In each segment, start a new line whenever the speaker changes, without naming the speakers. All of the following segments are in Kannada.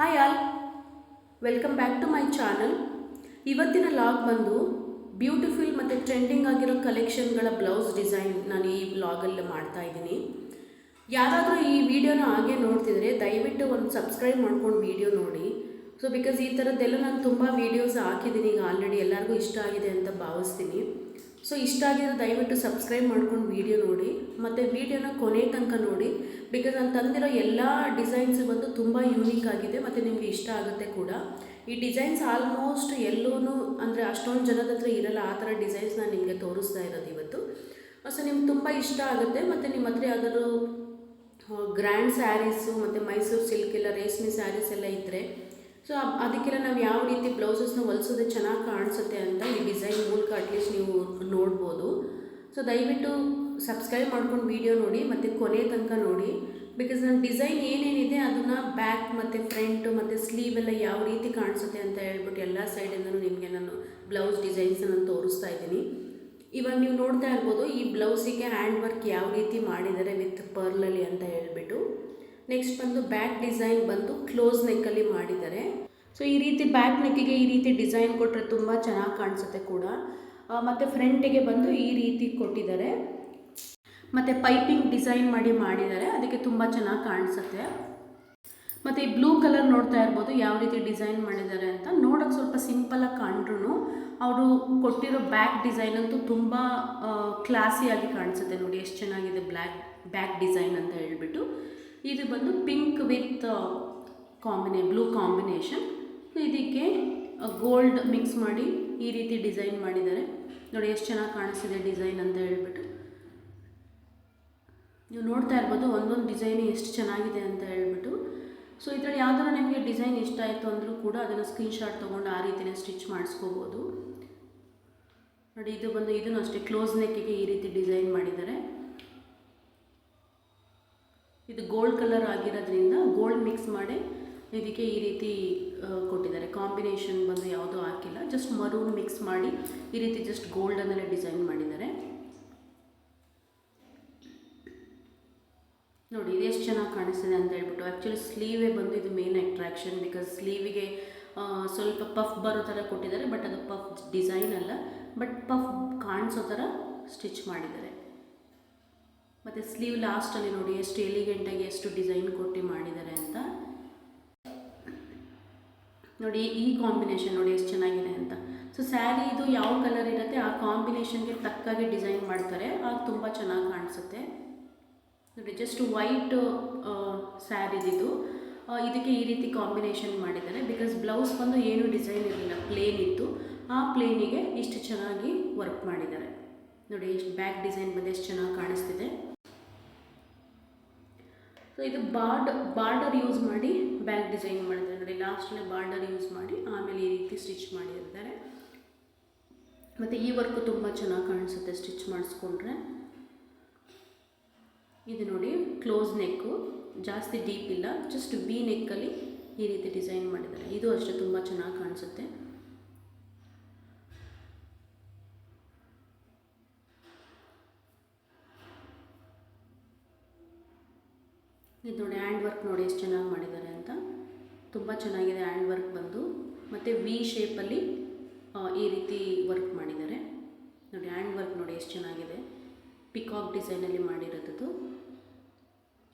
Hi all welcome back to my channel ಇವತ್ತಿನ ಲಾಗ್ ಬಂದು ಬ್ಯೂಟಿಫುಲ್ ಮತ್ತು ಟ್ರೆಂಡಿಂಗ್ ಆಗಿರೋ ಕಲೆಕ್ಷನ್ಗಳ ಬ್ಲೌಸ್ ಡಿಸೈನ್ ನಾನು ಈ ವ್ಲಾಗಲ್ಲಿ ಮಾಡ್ತಾ ಇದ್ದೀನಿ. ಯಾರಾದರೂ ಈ ವಿಡಿಯೋನ ಹಾಗೆ ನೋಡ್ತಿದ್ರೆ ದಯವಿಟ್ಟು ಒಂದು ಸಬ್ಸ್ಕ್ರೈಬ್ ಮಾಡ್ಕೊಂಡು ವಿಡಿಯೋ ನೋಡಿ. ಸೊ ಬಿಕಾಸ್ ಈ ಥರದ್ದೆಲ್ಲ ನಾನು ತುಂಬ ವೀಡಿಯೋಸ್ ಹಾಕಿದ್ದೀನಿ, ಈಗ ಆಲ್ರೆಡಿ ಎಲ್ಲರಿಗೂ ಇಷ್ಟ ಆಗಿದೆ ಅಂತ ಭಾವಿಸ್ತೀನಿ. ಸೊ ಇಷ್ಟ ಆಗಿದ್ರೆ ದಯವಿಟ್ಟು ಸಬ್ಸ್ಕ್ರೈಬ್ ಮಾಡ್ಕೊಂಡು ವೀಡಿಯೋ ನೋಡಿ, ಮತ್ತು ವೀಡಿಯೋನ ಕೊನೆ ತನಕ ನೋಡಿ ಬಿಕಾಸ್ ನಾನು ತಂದಿರೋ ಎಲ್ಲ ಡಿಸೈನ್ಸ್ ಬಂದು ತುಂಬ ಯೂನಿಕ್ ಆಗಿದೆ ಮತ್ತು ನಿಮಗೆ ಇಷ್ಟ ಆಗುತ್ತೆ ಕೂಡ. ಈ ಡಿಸೈನ್ಸ್ ಆಲ್ಮೋಸ್ಟ್ ಎಲ್ಲೂ ಅಂದರೆ ಅಷ್ಟೊಂದು ಜನದ ಹತ್ರ ಇರಲ್ಲ, ಆ ಥರ ಡಿಸೈನ್ಸ್ ನಾನು ನಿಮಗೆ ತೋರಿಸ್ತಾ ಇರೋದು ಇವತ್ತು. ಸೊ ನಿಮ್ಗೆ ತುಂಬ ಇಷ್ಟ ಆಗುತ್ತೆ ಮತ್ತು ನಿಮ್ಮ ಹತ್ರ ಯಾವ್ದಾದ್ರು ಗ್ರ್ಯಾಂಡ್ ಸ್ಯಾರೀಸು ಮತ್ತು ಮೈಸೂರು ಸಿಲ್ಕ್ ಎಲ್ಲ ರೇಷ್ಮೆ ಸ್ಯಾರೀಸ್ ಎಲ್ಲ ಇದ್ದರೆ ಸೊ ಅದಕ್ಕೆಲ್ಲ ನಾವು ಯಾವ ರೀತಿ ಬ್ಲೌಸಸ್ನ ಹೊಲಿಸೋದು ಚೆನ್ನಾಗಿ ಕಾಣಿಸುತ್ತೆ ಅಂತ ಈ ಡಿಸೈನ್ ಮೂಲಕ ಅಟ್ಲೀಸ್ಟ್ ನೀವು ನೋಡ್ಬೋದು. ಸೊ ದಯವಿಟ್ಟು ಸಬ್ಸ್ಕ್ರೈಬ್ ಮಾಡ್ಕೊಂಡು ವೀಡಿಯೋ ನೋಡಿ, ಮತ್ತು ಕೊನೆ ತನಕ ನೋಡಿ. ಬಿಕಾಸ್ ನನ್ನ ಡಿಸೈನ್ ಏನೇನಿದೆ ಅದನ್ನು ಬ್ಯಾಕ್ ಮತ್ತು ಫ್ರಂಟು ಮತ್ತು ಸ್ಲೀವ್ ಎಲ್ಲ ಯಾವ ರೀತಿ ಕಾಣಿಸುತ್ತೆ ಅಂತ ಹೇಳ್ಬಿಟ್ಟು ಎಲ್ಲ ಸೈಡಿಂದನೂ ನಿಮಗೆ ನಾನು ಬ್ಲೌಸ್ ಡಿಸೈನ್ಸ್ ನಾನು ತೋರಿಸ್ತಾ ಇದ್ದೀನಿ. ಇವಾಗ ನೀವು ನೋಡ್ತಾ ಇರ್ಬೋದು ಈ ಬ್ಲೌಸಿಗೆ ಹ್ಯಾಂಡ್ ವರ್ಕ್ ಯಾವ ರೀತಿ ಮಾಡಿದ್ದಾರೆ ವಿತ್ ಪರ್ಲಲ್ಲಿ ಅಂತ ಹೇಳ್ಬಿಟ್ಟು. ನೆಕ್ಸ್ಟ್ ಬಂದು ಬ್ಯಾಕ್ ಡಿಸೈನ್ ಬಂದು ಕ್ಲೋಸ್ ನೆಕ್ಕಲ್ಲಿ ಮಾಡಿದ್ದಾರೆ. ಸೊ ಈ ರೀತಿ ಬ್ಯಾಕ್ ನೆಕ್ಕಿಗೆ ಈ ರೀತಿ ಡಿಸೈನ್ ಕೊಟ್ಟರೆ ತುಂಬ ಚೆನ್ನಾಗಿ ಕಾಣಿಸುತ್ತೆ ಕೂಡ. ಮತ್ತು ಫ್ರಂಟಿಗೆ ಬಂದು ಈ ರೀತಿ ಕೊಟ್ಟಿದ್ದಾರೆ. ಮತ್ತು ಪೈಪಿಂಗ್ ಡಿಸೈನ್ ಮಾಡಿ ಮಾಡಿದ್ದಾರೆ. ಅದಕ್ಕೆ ತುಂಬ ಚೆನ್ನಾಗಿ ಕಾಣಿಸುತ್ತೆ. ಮತ್ತು ಈ ಬ್ಲೂ ಕಲರ್ ನೋಡ್ತಾ ಇರ್ಬೋದು ಯಾವ ರೀತಿ ಡಿಸೈನ್ ಮಾಡಿದ್ದಾರೆ ಅಂತ. ನೋಡೋಕ್ಕೆ ಸ್ವಲ್ಪ ಸಿಂಪಲಾಗಿ ಕಾಣ್ರೂ ಅವರು ಕೊಟ್ಟಿರೋ ಬ್ಯಾಕ್ ಡಿಸೈನ್ ಅಂತೂ ತುಂಬ ಕ್ಲಾಸಿಯಾಗಿ ಕಾಣಿಸುತ್ತೆ ನೋಡಿ. ಎಷ್ಟು ಚೆನ್ನಾಗಿದೆ ಬ್ಲ್ಯಾಕ್ ಬ್ಯಾಕ್ ಡಿಸೈನ್ ಅಂತ ಹೇಳ್ಬಿಟ್ಟು. ಇದು ಬಂದು ಪಿಂಕ್ ವಿತ್ ಕಾಂಬಿನೇ ಬ್ಲೂ ಕಾಂಬಿನೇಷನ್ ಇದಕ್ಕೆ ಗೋಲ್ಡ್ ಮಿಕ್ಸ್ ಮಾಡಿ ಈ ರೀತಿ ಡಿಸೈನ್ ಮಾಡಿದ್ದಾರೆ. ನೋಡಿ ಎಷ್ಟು ಚೆನ್ನಾಗಿ ಕಾಣಿಸ್ತಿದೆ ಡಿಸೈನ್ ಅಂತ ಹೇಳ್ಬಿಟ್ಟು. ನೀವು ನೋಡ್ತಾ ಇರ್ಬೋದು ಒಂದೊಂದು ಡಿಸೈನ್ ಎಷ್ಟು ಚೆನ್ನಾಗಿದೆ ಅಂತ ಹೇಳ್ಬಿಟ್ಟು. ಸೊ ಇದರಲ್ಲಿ ಥರ ನಿಮಗೆ ಡಿಸೈನ್ ಇಷ್ಟ ಆಯಿತು ಅಂದರೂ ಕೂಡ ಅದನ್ನು ಸ್ಕ್ರೀನ್ಶಾಟ್ ತೊಗೊಂಡು ಆ ರೀತಿಯೇ ಸ್ಟಿಚ್ ಮಾಡಿಸ್ಕೋಬೋದು. ನೋಡಿ ಇದು ಬಂದು, ಇದನ್ನು ಅಷ್ಟೇ ಕ್ಲೋಸ್ ನೆಕ್ಕಿಗೆ ಈ ರೀತಿ ಡಿಸೈನ್ ಮಾಡಿದ್ದಾರೆ. ಇದು ಗೋಲ್ಡ್ ಕಲರ್ ಆಗಿರೋದ್ರಿಂದ ಗೋಲ್ಡ್ ಮಿಕ್ಸ್ ಮಾಡಿ ಇದಕ್ಕೆ ಈ ರೀತಿ ಕೊಟ್ಟಿದ್ದಾರೆ. ಕಾಂಬಿನೇಷನ್ ಬಂದು ಯಾವುದೂ ಹಾಕಿಲ್ಲ. ಜಸ್ಟ್ ಮರೂನ್ ಮಿಕ್ಸ್ ಮಾಡಿ ಈ ರೀತಿ ಜಸ್ಟ್ ಗೋಲ್ಡನ್ನೆಲ್ಲ ಡಿಸೈನ್ ಮಾಡಿದ್ದಾರೆ. ನೋಡಿ, ಇದು ಎಷ್ಟು ಚೆನ್ನಾಗಿ ಕಾಣಿಸ್ತಿದೆ ಅಂತ ಹೇಳ್ಬಿಟ್ಟು ಆ್ಯಕ್ಚುಲಿ ಸ್ಲೀವೇ ಬಂದು ಇದು ಮೇನ್ ಅಟ್ರಾಕ್ಷನ್ ಬಿಕಾಸ್ ಸ್ಲೀವಿಗೆ ಸ್ವಲ್ಪ ಪಫ್ ಬರೋ ಥರ ಕೊಟ್ಟಿದ್ದಾರೆ ಬಟ್ ಅದು ಪಫ್ ಡಿಸೈನ್ ಅಲ್ಲ. ಬಟ್ ಪಫ್ ಕಾಣಿಸೋ ಥರ ಸ್ಟಿಚ್ ಮಾಡಿದ್ದಾರೆ. ಮತ್ತು ಸ್ಲೀವ್ ಲಾಸ್ಟಲ್ಲಿ ನೋಡಿ ಎಷ್ಟು ಎಲಿಗೆಂಟಾಗಿ ಎಷ್ಟು ಡಿಸೈನ್ ಕೊಟ್ಟು ಮಾಡಿದ್ದಾರೆ ಅಂತ. ನೋಡಿ ಈ ಕಾಂಬಿನೇಷನ್ ನೋಡಿ ಎಷ್ಟು ಚೆನ್ನಾಗಿದೆ ಅಂತ. ಸೊ ಸ್ಯಾರಿ ಇದು ಯಾವ ಕಲರ್ ಇರುತ್ತೆ ಆ ಕಾಂಬಿನೇಷನ್ಗೆ ತಕ್ಕಾಗಿ ಡಿಸೈನ್ ಮಾಡ್ತಾರೆ. ಆಗ ತುಂಬ ಚೆನ್ನಾಗಿ ಕಾಣಿಸುತ್ತೆ. ನೋಡಿ ಜಸ್ಟ್ ವೈಟ್ ಸ್ಯಾರಿದಿದು ಇದಕ್ಕೆ ಈ ರೀತಿ ಕಾಂಬಿನೇಷನ್ ಮಾಡಿದ್ದಾರೆ. ಬಿಕಾಸ್ ಬ್ಲೌಸ್ ಬಂದು ಏನು ಡಿಸೈನ್ ಇರಲಿಲ್ಲ ಪ್ಲೇನ್ ಇತ್ತು. ಆ ಪ್ಲೇನಿಗೆ ಇಷ್ಟು ಚೆನ್ನಾಗಿ ವರ್ಕ್ ಮಾಡಿದ್ದಾರೆ. ನೋಡಿ, ಎಷ್ಟು ಬ್ಯಾಕ್ ಡಿಸೈನ್ ಬಂದು ಎಷ್ಟು ಚೆನ್ನಾಗಿ ಕಾಣಿಸ್ತಿದೆ. ಸೊ ಇದು ಬಾರ್ಡ್, ಬಾರ್ಡರ್ ಯೂಸ್ ಮಾಡಿ ಬ್ಯಾಕ್ ಡಿಸೈನ್ ಮಾಡಿದ್ದಾರೆ. ನೋಡಿ ಲಾಸ್ಟಲ್ಲಿ ಬಾರ್ಡರ್ ಯೂಸ್ ಮಾಡಿ ಆಮೇಲೆ ಈ ರೀತಿ ಸ್ಟಿಚ್ ಮಾಡಿರ್ತಾರೆ ಮತ್ತು ಈ ವರ್ಕು ತುಂಬ ಚೆನ್ನಾಗಿ ಕಾಣಿಸುತ್ತೆ ಸ್ಟಿಚ್ ಮಾಡಿಸ್ಕೊಂಡ್ರೆ. ಇದು ನೋಡಿ ಕ್ಲೋಸ್ ನೆಕ್ಕು ಜಾಸ್ತಿ ಡೀಪ್ ಇಲ್ಲ ಜಸ್ಟ್ ಬಿ ನೆಕ್ಕಲ್ಲಿ ಈ ರೀತಿ ಡಿಸೈನ್ ಮಾಡಿದ್ದಾರೆ. ಇದು ಅಷ್ಟೇ, ತುಂಬ ಚೆನ್ನಾಗಿ ಕಾಣಿಸುತ್ತೆ. ಇದು ನೋಡಿ ಹ್ಯಾಂಡ್ ವರ್ಕ್ ನೋಡಿ ಎಷ್ಟು ಚೆನ್ನಾಗಿ ಮಾಡಿದ್ದಾರೆ ಅಂತ. ತುಂಬ ಚೆನ್ನಾಗಿದೆ ಹ್ಯಾಂಡ್ ವರ್ಕ್ ಬಂದು. ಮತ್ತು ವಿ ಶೇಪಲ್ಲಿ ಈ ರೀತಿ ವರ್ಕ್ ಮಾಡಿದ್ದಾರೆ. ನೋಡಿ ಹ್ಯಾಂಡ್ ವರ್ಕ್ ನೋಡಿ ಎಷ್ಟು ಚೆನ್ನಾಗಿದೆ. ಪಿಕಾಕ್ ಡಿಸೈನಲ್ಲಿ ಮಾಡಿರೋದು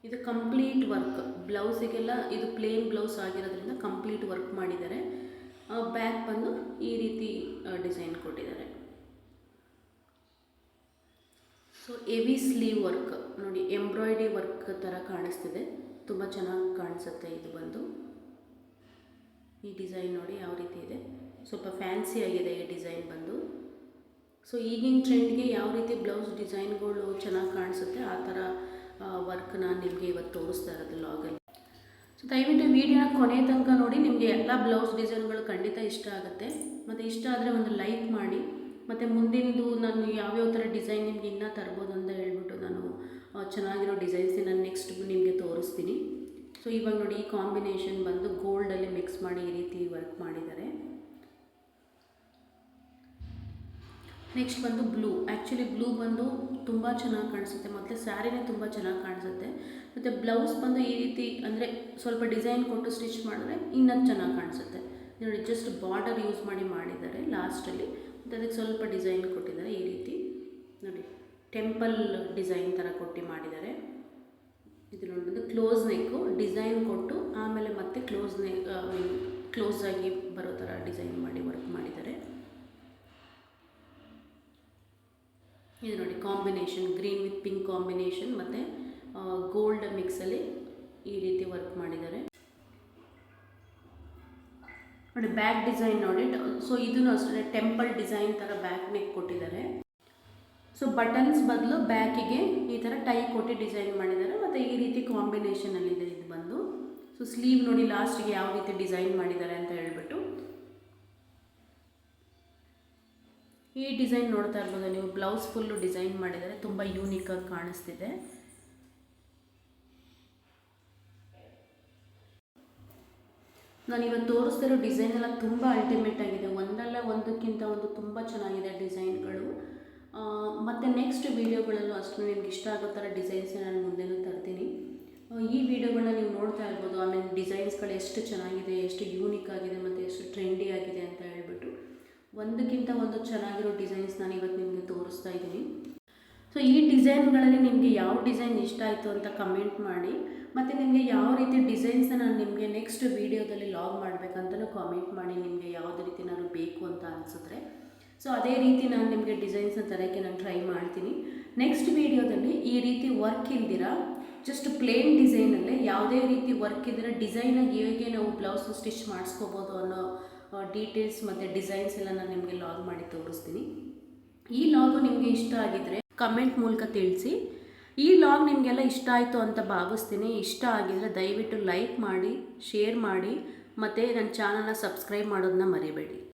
ಇದು ಕಂಪ್ಲೀಟ್ ವರ್ಕ್ ಬ್ಲೌಸಿಗೆಲ್ಲ ಇದು ಪ್ಲೇನ್ ಬ್ಲೌಸ್ ಆಗಿರೋದ್ರಿಂದ ಕಂಪ್ಲೀಟ್ ವರ್ಕ್ ಮಾಡಿದ್ದಾರೆ. ಬ್ಯಾಕ್ ಬಂದು ಈ ರೀತಿ ಡಿಸೈನ್ ಕೊಟ್ಟಿದ್ದಾರೆ. ಸೊ ಎವಿ ಸ್ಲೀವ್ ವರ್ಕ್ ನೋಡಿ ಎಂಬ್ರಾಯ್ಡ್ರಿ ವರ್ಕ್ ಥರ ಕಾಣಿಸ್ತಿದೆ. ತುಂಬ ಚೆನ್ನಾಗಿ ಕಾಣಿಸುತ್ತೆ ಇದು ಬಂದು. ಈ ಡಿಸೈನ್ ನೋಡಿ ಯಾವ ರೀತಿ ಇದೆ. ಸ್ವಲ್ಪ ಫ್ಯಾನ್ಸಿ ಆಗಿದೆ ಈ ಡಿಸೈನ್ ಬಂದು. ಸೊ ಈಗಿನ ಟ್ರೆಂಡ್ಗೆ ಯಾವ ರೀತಿ ಬ್ಲೌಸ್ ಡಿಸೈನ್ಗಳು ಚೆನ್ನಾಗಿ ಕಾಣಿಸುತ್ತೆ, ಆ ಥರ ವರ್ಕ್ ನಾನು ನಿಮಗೆ ಇವತ್ತು ತೋರಿಸ್ತಾ ಇರೋದು ಲಾಗಲ್ಲಿ ಸೊ ದಯವಿಟ್ಟು ವಿಡಿಯೋನ ಕೊನೆ ತನಕ ನೋಡಿ, ನಿಮಗೆ ಎಲ್ಲ ಬ್ಲೌಸ್ ಡಿಸೈನ್ಗಳು ಖಂಡಿತ ಇಷ್ಟ ಆಗುತ್ತೆ. ಮತ್ತು ಇಷ್ಟ ಆದರೆ ಒಂದು ಲೈಕ್ ಮಾಡಿ. ಮತ್ತು ಮುಂದಿನದು ನಾನು ಯಾವ್ಯಾವ ಥರ ಡಿಸೈನ್ ನಿಮಗೆ ಇನ್ನೂ ತರ್ಬೋದು ಅಂತ ಹೇಳ್ಬಿಟ್ಟು ನಾನು ಚೆನ್ನಾಗಿರೋ ಡಿಸೈನ್ಸ್ ನಾನು ನೆಕ್ಸ್ಟ್ ನಿಮಗೆ ತೋರಿಸ್ತೀನಿ. ಸೊ ಇವಾಗ ನೋಡಿ ಈ ಕಾಂಬಿನೇಷನ್ ಬಂದು ಗೋಲ್ಡಲ್ಲಿ ಮಿಕ್ಸ್ ಮಾಡಿ ಈ ರೀತಿ ವರ್ಕ್ ಮಾಡಿದ್ದಾರೆ. ನೆಕ್ಸ್ಟ್ ಬಂದು ಬ್ಲೂ ಆ್ಯಕ್ಚುಲಿ ಬ್ಲೂ ಬಂದು ತುಂಬ ಚೆನ್ನಾಗಿ ಕಾಣಿಸುತ್ತೆ. ಮತ್ತು ಸ್ಯಾರಿನೇ ತುಂಬ ಚೆನ್ನಾಗಿ ಕಾಣಿಸುತ್ತೆ. ಮತ್ತು ಬ್ಲೌಸ್ ಬಂದು ಈ ರೀತಿ ಅಂದರೆ ಸ್ವಲ್ಪ ಡಿಸೈನ್ ಕೊಟ್ಟು ಸ್ಟಿಚ್ ಮಾಡಿದ್ರೆ ಇನ್ನೂ ಚೆನ್ನಾಗಿ ಕಾಣಿಸುತ್ತೆ. ನೋಡಿ ಜಸ್ಟ್ ಬಾರ್ಡರ್ ಯೂಸ್ ಮಾಡಿ ಮಾಡಿದ್ದಾರೆ ಲಾಸ್ಟಲ್ಲಿ ಮತ್ತು ಅದಕ್ಕೆ ಸ್ವಲ್ಪ ಡಿಸೈನ್ ಕೊಟ್ಟಿದ್ದಾರೆ ಈ ರೀತಿ. ನೋಡಿ, ಟೆಂಪಲ್ ಡಿಸೈನ್ ಥರ ಕೊಟ್ಟು ಮಾಡಿದ್ದಾರೆ. ಇದು ನೋಡ್ಬೋದು, ಕ್ಲೋಸ್ ನೆಕ್ಕು ಡಿಸೈನ್ ಕೊಟ್ಟು ಆಮೇಲೆ ಮತ್ತೆ ಕ್ಲೋಸ್ ನೆ ಕ್ಲೋಸ್ ಆಗಿ ಬರೋ ಥರ ಡಿಸೈನ್ ಮಾಡಿ ವರ್ಕ್ ಮಾಡಿದ್ದಾರೆ. ಇದು ನೋಡಿ, combination, green with pink combination ಮತ್ತು ಗೋಲ್ಡ್ ಮಿಕ್ಸಲ್ಲಿ ಈ ರೀತಿ ವರ್ಕ್ ಮಾಡಿದ್ದಾರೆ. ನೋಡಿ ಬ್ಯಾಕ್ ಡಿಸೈನ್ ನೋಡಿ. ಸೊ ಇದನ್ನು ಅಷ್ಟೇ ಟೆಂಪಲ್ ಡಿಸೈನ್ ಥರ ಬ್ಯಾಕ್ ನೆಕ್ ಕೊಟ್ಟಿದ್ದಾರೆ. ಸೊ ಬಟನ್ಸ್ ಬದಲು ಬ್ಯಾಕಿಗೆ ಈ ಥರ ಟೈ ಕೊಟ್ಟು ಡಿಸೈನ್ ಮಾಡಿದ್ದಾರೆ. ಮತ್ತು ಈ ರೀತಿ ಕಾಂಬಿನೇಷನಲ್ಲಿದೆ ಇದು ಬಂದು. ಸೊ ಸ್ಲೀವ್ ನೋಡಿ ಲಾಸ್ಟಿಗೆ ಯಾವ ರೀತಿ ಡಿಸೈನ್ ಮಾಡಿದ್ದಾರೆ ಅಂತ ಹೇಳ್ಬಿಟ್ಟು. ಈ ಡಿಸೈನ್ ನೋಡ್ತಾ ಇರ್ಬೋದು ನೀವು ಬ್ಲೌಸ್ ಫುಲ್ಲು ಡಿಸೈನ್ ಮಾಡಿದ್ದಾರೆ ತುಂಬ ಯೂನಿಕಾಗಿ ಕಾಣಿಸ್ತಿದೆ. ನಾನು ಇವತ್ತು ತೋರಿಸ್ತಿರೋ ಡಿಸೈನ್ ಎಲ್ಲ ತುಂಬ ಅಲ್ಟಿಮೇಟ್ ಆಗಿದೆ. ಒಂದಲ್ಲ ಒಂದಕ್ಕಿಂತ ಒಂದು ತುಂಬ ಚೆನ್ನಾಗಿದೆ ಡಿಸೈನ್ಗಳು ಮತ್ತು ನೆಕ್ಸ್ಟ್ ವೀಡಿಯೋಗಳಲ್ಲೂ ಅಷ್ಟು ನಿಮ್ಗೆ ಇಷ್ಟ ಆಗೋ ಥರ ಡಿಸೈನ್ಸ್ ನಾನು ಮುಂದೆನೂ ತರ್ತೀನಿ. ಈ ವಿಡಿಯೋಗಳನ್ನ ನೀವು ನೋಡ್ತಾ ಇರ್ಬೋದು. ಆಮೇಲೆ ಡಿಸೈನ್ಸ್ಗಳು ಎಷ್ಟು ಚೆನ್ನಾಗಿದೆ, ಎಷ್ಟು ಯೂನಿಕ್ ಆಗಿದೆ ಮತ್ತು ಎಷ್ಟು ಟ್ರೆಂಡಿ ಆಗಿದೆ ಅಂತ ಹೇಳ್ಬಿಟ್ಟು ಒಂದಕ್ಕಿಂತ ಒಂದು ಚೆನ್ನಾಗಿರೋ ಡಿಸೈನ್ಸ್ ನಾನು ಇವತ್ತು ನಿಮಗೆ ತೋರಿಸ್ತಾ ಇದ್ದೀನಿ. ಸೊ ಈ ಡಿಸೈನ್ಗಳಲ್ಲಿ ನಿಮಗೆ ಯಾವ ಡಿಸೈನ್ ಇಷ್ಟ ಆಯಿತು ಅಂತ ಕಮೆಂಟ್ ಮಾಡಿ. ಮತ್ತು ನಿಮಗೆ ಯಾವ ರೀತಿ ಡಿಸೈನ್ಸ್ನ ನಾನು ನಿಮಗೆ ನೆಕ್ಸ್ಟ್ ವೀಡಿಯೋದಲ್ಲಿ ಲಾಗ್ ಮಾಡಬೇಕಂತಲೂ ಕಾಮೆಂಟ್ ಮಾಡಿ ನಿಮಗೆ ಯಾವುದೇ ರೀತಿ ನಾನು ಬೇಕು ಅಂತ ಅನಿಸಿದ್ರೆ ಸೊ ಅದೇ ರೀತಿ ನಾನು ನಿಮಗೆ ಡಿಸೈನ್ಸ್ನ ತರೋಕ್ಕೆ ನಾನು ಟ್ರೈ ಮಾಡ್ತೀನಿ. ನೆಕ್ಸ್ಟ್ ವೀಡಿಯೋದಲ್ಲಿ ಈ ರೀತಿ ವರ್ಕ್ ಇಲ್ದಿರ ಜಸ್ಟ್ ಪ್ಲೇನ್ ಡಿಸೈನಲ್ಲೇ ಯಾವುದೇ ರೀತಿ ವರ್ಕ್ ಇದ್ದರೆ ಡಿಸೈನಾಗಿ ಹೇಗೆ ನಾವು ಬ್ಲೌಸ್ ಸ್ಟಿಚ್ ಮಾಡಿಸ್ಕೋಬೋದು ಅನ್ನೋ ಡೀಟೇಲ್ಸ್ ಮತ್ತು ಡಿಸೈನ್ಸ್ ಎಲ್ಲ ನಾನು ನಿಮಗೆ ಲಾಗ್ ಮಾಡಿ ತೋರಿಸ್ತೀನಿ. ಈ ಲಾಗು ನಿಮಗೆ ಇಷ್ಟ ಆಗಿದ್ದರೆ ಕಮೆಂಟ್ ಮೂಲಕ ತಿಳಿಸಿ. ಈ ಲಾಗ್ ನಿಮಗೆಲ್ಲ ಇಷ್ಟ ಆಯಿತು ಅಂತ ಭಾವಿಸ್ತೀನಿ. ಇಷ್ಟ ಆಗಿದರೆ ದಯವಿಟ್ಟು ಲೈಕ್ ಮಾಡಿ ಶೇರ್ ಮಾಡಿ, ಮತ್ತು ನನ್ನ ಚಾನಲ್ನ ಸಬ್ಸ್ಕ್ರೈಬ್ ಮಾಡೋದನ್ನ ಮರಿಬೇಡಿ.